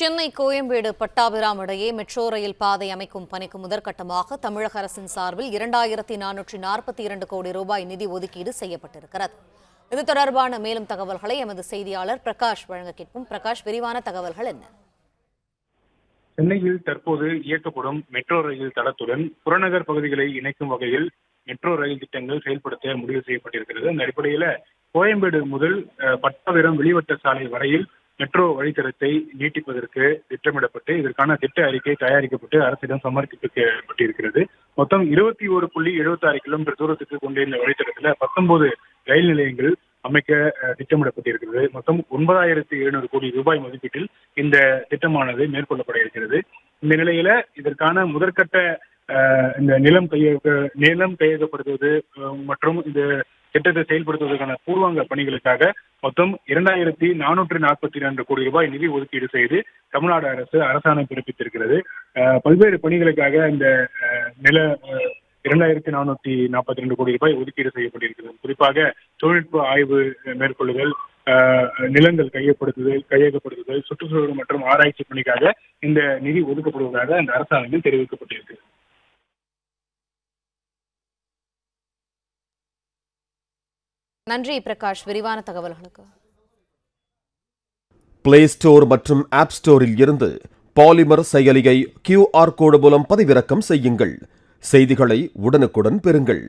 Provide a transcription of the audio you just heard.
சென்னை கோயம்பேடு பட்டாபிராம் இடையே metro rail பாதை அமைக்கும் பணிக்கு முதற்கட்டமாக தமிழக அரசின் சார்பில் இரண்டாயிரத்தி நானூற்றி நாற்பத்தி இரண்டு கோடி ரூபாய் நிதி ஒதுக்கீடு செய்யப்பட்டிருக்கிறது. இது தொடர்பான மேலும் தகவல்களை எமது செய்தியாளர் பிரகாஷ் வழங்க கேட்போம். பிரகாஷ் விரிவான தகவல்கள் என்ன? சென்னையில் தற்போது இயக்கப்படும் மெட்ரோ ரயில் தடத்துடன் புறநகர் பகுதிகளை இணைக்கும் வகையில் மெட்ரோ ரயில் திட்டங்கள் செயல்படுத்த முடிவு செய்யப்பட்டிருக்கிறது. அந்த அடிப்படையில கோயம்பேடு முதல் பட்டாபிரம் வெளிவட்ட சாலை வரையில் மெட்ரோ வழித்தடத்தை நீட்டிப்பதற்கு திட்டமிடப்பட்டு இதற்கான திட்ட அறிக்கை தயாரிக்கப்பட்டு அரசிடம் சமர்ப்பிக்கப்பட்டிருக்கிறது மொத்தம் இருபத்தி ஒரு புள்ளி எழுபத்தி ஆறு கிலோமீட்டர் தூரத்துக்கு கொண்ட இந்த வழித்தடத்துல பத்தொன்பது ரயில் நிலையங்கள் அமைக்க திட்டமிடப்பட்டிருக்கிறது. மொத்தம் ஒன்பதாயிரத்தி எழுநூறு கோடி ரூபாய் மதிப்பீட்டில் இந்த திட்டமானது மேற்கொள்ளப்பட இருக்கிறது. இந்த நிலையில இதற்கான முதற்கட்ட இந்த நிலம் கையக நிலம் கையகப்படுத்துவது மற்றும் இந்த திட்டத்தை செயல்படுத்துவதற்கான பூர்வாங்க பணிகளுக்காக மொத்தம் இரண்டாயிரத்தி நானூற்றி நாற்பத்தி இரண்டு கோடி ரூபாய் நிதி ஒதுக்கீடு செய்து தமிழ்நாடு அரசு அரசாணை பிறப்பித்திருக்கிறது. பல்வேறு பணிகளுக்காக இந்த நில இரண்டாயிரத்தி நானூத்தி நாற்பத்தி ரெண்டு கோடி ரூபாய் ஒதுக்கீடு செய்யப்பட்டிருக்கிறது. குறிப்பாக தொழில்நுட்ப ஆய்வு மேற்கொள்ளுதல் நிலங்கள் கையப்படுத்துதல் கையகப்படுத்துதல் சுற்றுச்சூழல் மற்றும் ஆராய்ச்சி பணிக்காக இந்த நிதி ஒதுக்கப்படுவதாக அந்த அரசாணையில் தெரிவிக்கப்பட்டிருக்கு. நன்றி பிரகாஷ். விரிவான தகவல்களுக்கு பிளே ஸ்டோர் மற்றும் ஆப் ஸ்டோரில் இருந்து பாலிமர் செயலியை கியூஆர் கோடு மூலம் பதிவிறக்கம் செய்யுங்கள். செய்திகளை உடனுக்குடன் பெறுங்கள்.